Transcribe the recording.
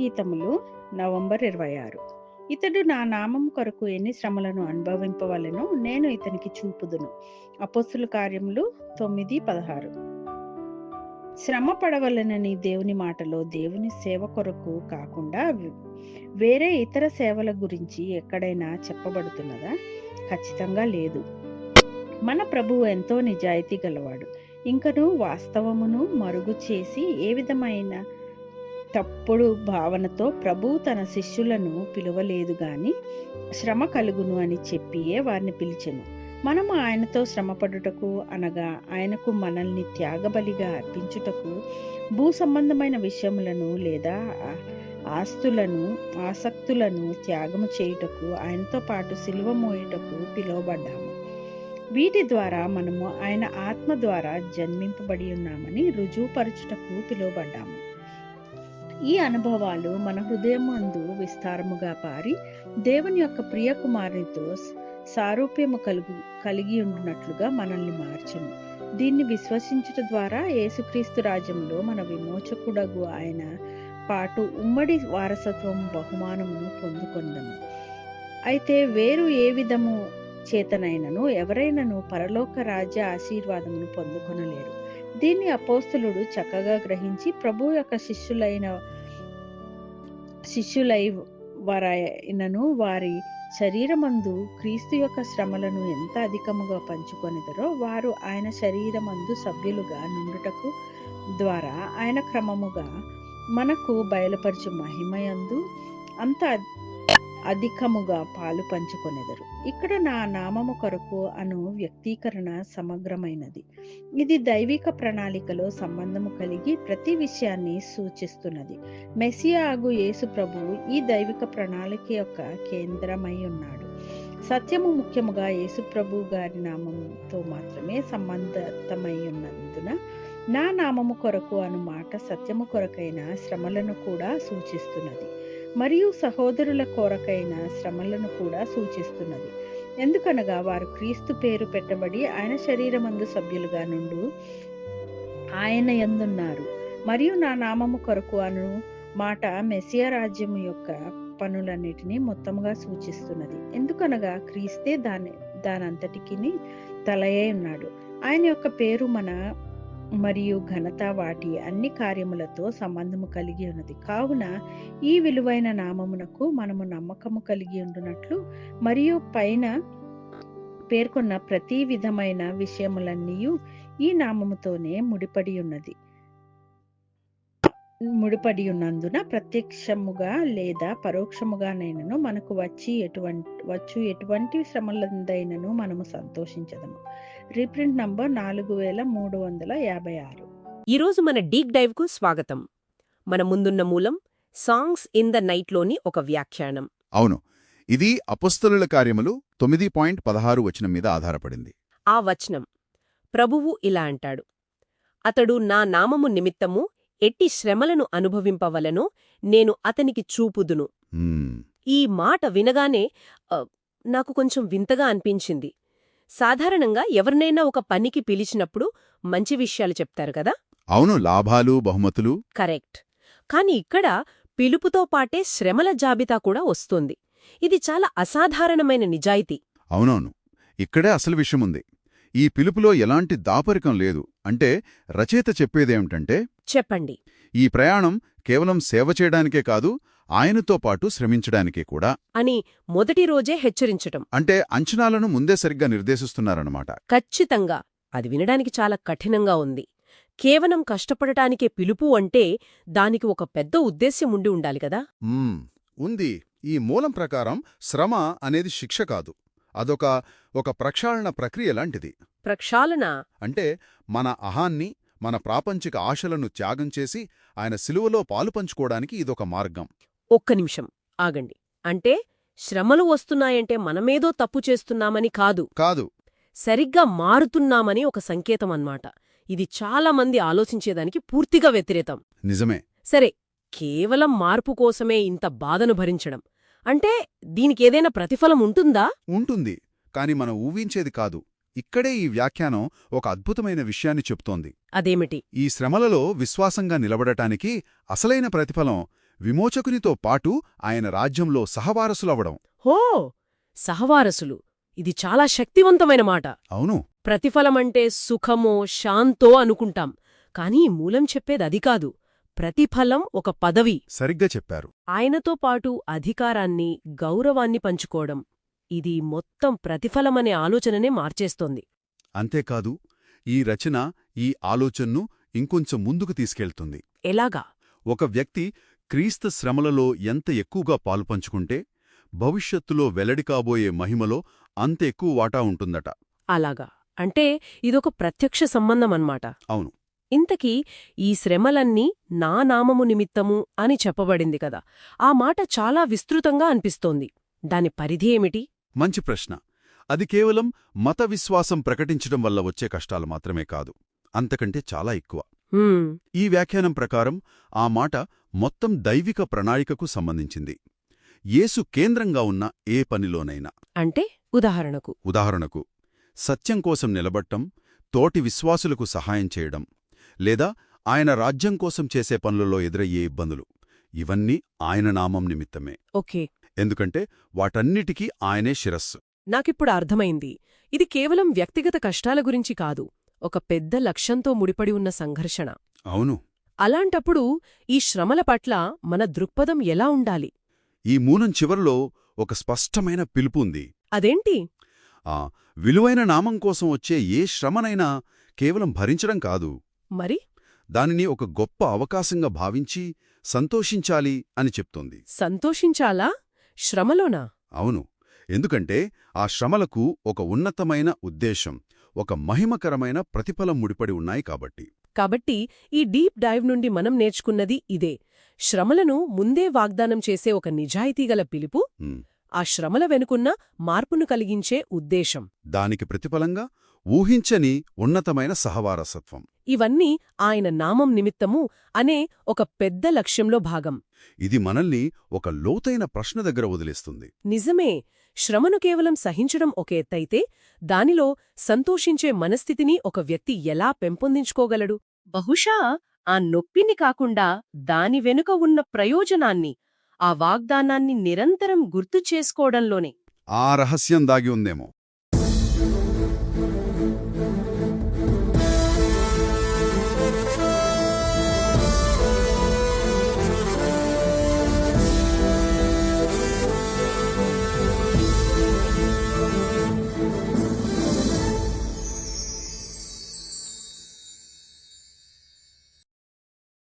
గీతములు November ఇరవై ఆరు. ఇతడు నా నామం కొరకు ఎన్ని శ్రమలను అనుభవింపవలెనో నేను ఇతనికి చూపుదును. అపోస్తుల కార్యములు తొమ్మిది పదహారు. శ్రమ పడవలనని దేవుని మాటలో దేవుని సేవ కొరకు కాకుండా వేరే ఇతర సేవల గురించి ఎక్కడైనా చెప్పబడుతున్నదా? ఖచ్చితంగా లేదు. మన ప్రభువు ఎంతో నిజాయితీ గలవాడు. ఇంకను వాస్తవమును మరుగు చేసి ఏ విధమైన తప్పుడు భావనతో ప్రభు తన శిష్యులను పిలువలేదు గాని శ్రమ కలుగును అని చెప్పియే వారిని పిలిచెను. మనము ఆయనతో శ్రమపడుటకు అనగా ఆయనకు మనల్ని త్యాగబలిగా అర్పించుటకు భూ సంబంధమైన విషయములను లేదా ఆస్తులను ఆసక్తులను త్యాగము చేయుటకు ఆయనతో పాటు సిలువ మోయుటకు పిలువబడ్డాము. వీటి ద్వారా మనము ఆయన ఆత్మ ద్వారా జన్మింపబడి ఉన్నామని రుజువుపరచుటకు పిలువబడ్డాము. ఈ అనుభవాలు మన హృదయం అందు విస్తారముగా పారి దేవుని యొక్క ప్రియ కుమారునితో సారూప్యము కలుగు కలిగి ఉండునట్లుగా మనల్ని మార్చును. దీన్ని విశ్వసించుట ద్వారా యేసుక్రీస్తు రాజ్యంలో మన విమోచకుడగు ఆయన పాటు ఉమ్మడి వారసత్వం బహుమానమును పొందుకొందము. అయితే వేరు ఏ విధము చేతనైనను ఎవరైనను పరలోక రాజ్య ఆశీర్వాదమును పొందుకొనలేరు. దీన్ని అపోస్తులుడు చక్కగా గ్రహించి ప్రభు యొక్క శిష్యులైన శిష్యులై వారైనను వారి శరీరమందు క్రీస్తు యొక్క శ్రమలను ఎంత అధికముగా పంచుకొనిదరో వారు ఆయన శరీరమందు సభ్యులుగా నుండుటకు ద్వారా ఆయన క్రమముగా మనకు బయలుపరచు మహిమయందు అంత అధికముగా పాలు పంచుకొనెదరు. ఇక్కడ నా నామము కొరకు అను వ్యక్తీకరణ సమగ్రమైనది. ఇది దైవిక ప్రణాళికలో సంబంధము కలిగి ప్రతి విషయాన్ని సూచిస్తున్నది. మెస్సియా ఆగు యేసు ప్రభువు ఈ దైవిక ప్రణాళిక యొక్క కేంద్రమై ఉన్నాడు. సత్యము ముఖ్యముగా యేసుప్రభు గారి నామముతో మాత్రమే సంబంధితమై ఉన్నందున నా నామము కొరకు అను మాట సత్యము కొరకైన శ్రమలను కూడా సూచిస్తున్నది. మరియు సహోదరుల కోరకైన శ్రమలను కూడా సూచిస్తున్నది. ఎందుకనగా వారు క్రీస్తు పేరు పెట్టబడి ఆయన శరీరమందు సభ్యులుగా నుండు ఆయన ఎందున్నారు మరియు నా నామము కొరకు అను మాట మెస్సియా రాజ్యము యొక్క పనులన్నిటినీ మొత్తముగా సూచిస్తున్నది. ఎందుకనగా క్రీస్తే దాని దానంతటికి తలయే ఉన్నాడు. ఆయన యొక్క పేరు మన మరియు ఘనత వాటి అన్ని కార్యములతో సంబంధము కలిగి ఉన్నది. కావున ఈ విలువైన నామమునకు మనము నమ్మకము కలిగి ఉండునట్లు మరియు పైన పేర్కొన్న ప్రతి విధమైన విషయములన్నీ ఈ నామముతోనే ముడిపడి ఉన్నది. ముడిపడి ఉన్నందున ప్రత్యక్షముగా లేదా పరోక్షముగానైనను మనకు వచ్చి ఎటువంటి వచ్చు ఎటువంటి శ్రమలందైనను మనము సంతోషించదము. రీప్రింట్ నంబర్ నాలుగు వేల మూడు వందల యాభై ఆరు. ఈరోజు మన డీప్ డైవ్కు స్వాగతం. మన ముందున్న మూలం సాంగ్స్ ఇన్ ద నైట్లోని ఒక వ్యాఖ్యానం. అవును. ఇది అపుస్తలుల కార్యములు తొమ్మిది పాయింట్ పదహారు వచనం మీద ఆధారపడింది. ఆ వచనం ప్రభువు ఇలా అంటాడు అతడు నా నామము నిమిత్తము ఎట్టి శ్రమలను అనుభవింపవలనో నేను అతనికి చూపుదును. ఈ మాట వినగానే నాకు కొంచెం వింతగా అనిపించింది. సాధారణంగా ఎవరినైనా ఒక పనికి పిలిచినప్పుడు మంచి విషయాలు చెప్తారు కదా? అవును లాభాలు బహుమతులు. కరెక్ట్. కాని ఇక్కడ పిలుపుతో పాటే శ్రమల జాబితా కూడా వస్తోంది. ఇది చాలా అసాధారణమైన నిజాయితీ. అవునవును. ఇక్కడే అసలు విషయముంది. ఈ పిలుపులో ఎలాంటి దాపరికం లేదు. అంటే రచయిత చెప్పేదేమిటంటే చెప్పండి. ఈ ప్రయాణం కేవలం సేవ చేయడానికే కాదు ఆయనతో పాటు శ్రమించడానికే కూడా. అని మొదటి రోజే హెచ్చరించటం. అంటే అంచనాలను ముందే సరిగ్గా నిర్దేశిస్తున్నారన్నమాట. ఖచ్చితంగా. అది వినడానికి చాలా కఠినంగా ఉంది. కేవలం కష్టపడటానికే పిలుపు అంటే దానికి ఒక పెద్ద ఉద్దేశ్యం ఉండి ఉండాలి కదా. ఉంది. ఈ మూలం ప్రకారం శ్రమ అనేది శిక్ష కాదు. అదొక ఒక ప్రక్షాళన ప్రక్రియ లాంటిది. ప్రక్షాళన? అంటే మన అహాన్ని మన ప్రాపంచిక ఆశలను త్యాగం చేసి ఆయన సిలువలో పాలు పంచుకోవడానికి ఇదొక మార్గం. ఒక్క నిమిషం ఆగండి. అంటే శ్రమలు వస్తున్నాయంటే మనమేదో తప్పు చేస్తున్నామని కాదు. కాదు. సరిగ్గా మారుతున్నామని ఒక సంకేతం అన్నమాట. ఇది చాలా మంది ఆలోచించేదానికి పూర్తిగా వ్యతిరేకం. నిజమే. సరే కేవలం మార్పు కోసమే ఇంత బాధను భరించడం. అంటే దీనికేదైనా ప్రతిఫలం ఉంటుందా? ఉంటుంది. కాని మనం ఊహించేది కాదు. ఇక్కడే ఈ వ్యాఖ్యానం ఒక అద్భుతమైన విషయాన్ని చెప్తోంది. అదేమిటి? ఈ శ్రమలలో విశ్వాసంగా నిలబడటానికి అసలైన ప్రతిఫలం విమోచకునితో పాటు ఆయన రాజ్యంలో సహవారసులవడం హో! సహవారసులు. ఇది చాలా శక్తివంతమైన మాట. అవును. ప్రతిఫలమంటే సుఖమో శాంతో అనుకుంటాం. కానీ మూలం చెప్పేది అది కాదు. ప్రతిఫలం ఒక పదవి. సరిగ్గా చెప్పారు. ఆయనతో పాటు అధికారాన్ని గౌరవాన్ని పంచుకోవడం. ఇది మొత్తం ప్రతిఫలమనే ఆలోచననే మార్చేస్తోంది. అంతేకాదు ఈ రచన ఈ ఆలోచనను ఇంకొంచెం ముందుకు తీసుకెళ్తుంది. ఎలాగా? ఒక వ్యక్తి క్రీస్తు శ్రమలలో ఎంత ఎక్కువగా పాలుపంచుకుంటే భవిష్యత్తులో వెల్లడి కాబోయే మహిమలో అంత ఎక్కువ వాటా ఉంటుందట. అలాగా? అంటే ఇదొక ప్రత్యక్ష సంబంధం అన్నమాట అవును. ఇంతకీ ఈ శ్రమలన్నీ నా నామము నిమిత్తము అని చెప్పబడింది కదా. ఆ మాట చాలా విస్తృతంగా అనిపిస్తోంది. దాని పరిధి ఏమిటి? మంచి ప్రశ్న. అది కేవలం మత విశ్వాసం ప్రకటించడం వల్ల వచ్చే కష్టాలు మాత్రమే కాదు అంతకంటే చాలా ఎక్కువ. ఈ వ్యాఖ్యానం ప్రకారం ఆ మాట మొత్తం దైవిక ప్రణాళికకు సంబంధించింది. యేసు కేంద్రంగా ఉన్న ఏ పనిలోనైనా. అంటే ఉదాహరణకు. ఉదాహరణకు సత్యం కోసం నిలబట్టం తోటి విశ్వాసులకు సహాయం చేయడం లేదా ఆయన రాజ్యం కోసం చేసే పనులలో ఎదురయ్యే ఇబ్బందులు. ఇవన్నీ ఆయన నామం నిమిత్తమే. ఓకే. ఎందుకంటే వాటన్నిటికీ ఆయనే శిరస్సు. నాకిప్పుడు అర్థమైంది. ఇది కేవలం వ్యక్తిగత కష్టాల గురించి కాదు ఒక పెద్ద లక్ష్యంతో ముడిపడి ఉన్న సంఘర్షణ. అవును. అలాంటప్పుడు ఈ శ్రమల పట్ల మన దృక్పథం ఎలా ఉండాలి? ఈ మూలం చివర్లో ఒక స్పష్టమైన పిలుపు ఉంది. అదేంటి? ఆ విలువైన నామం కోసం వచ్చే ఏ శ్రమనైనా కేవలం భరించడం కాదు. మరి? దానిని ఒక గొప్ప అవకాశంగా భావించి సంతోషించాలి అని చెప్తోంది. సంతోషించాలా? శ్రమలోనా? అవును. ఎందుకంటే ఆ శ్రమలకు ఒక ఉన్నతమైన ఉద్దేశం ఒక మహిమకరమైన ప్రతిఫలం ముడిపడి ఉన్నాయి కాబట్టి. కాబట్టి ఈ డీప్ డైవ్ నుండి మనం నేర్చుకున్నది ఇదే. శ్రమలను ముందే వాగ్దానం చేసే ఒక నిజాయితీగల పిలుపు ఆ శ్రమల వెనుకున్న మార్పును కలిగించే ఉద్దేశం. దానికి ప్రతిఫలంగా ఊహించని ఉన్నతమైన సహవారసత్వం. ఇవన్నీ ఆయన నామం నిమిత్తము అనే ఒక పెద్ద లక్ష్యంలో భాగం. ఇది మనల్ని ఒక లోతైన ప్రశ్న దగ్గర వదిలేస్తుంది. నిజమే శ్రమను కేవలం సహించడం ఒక ఎత్తైతే దానిలో సంతోషించే మనస్థితిని ఒక వ్యక్తి ఎలా పెంపొందించుకోగలడు? బహుశా ఆ నొప్పిని కాకుండా దాని వెనుక ఉన్న ప్రయోజనాన్ని ఆ వాగ్దానాన్ని నిరంతరం గుర్తు చేసుకోవడంలోనే. ఆ రహస్యం దాగి ఉందేమో.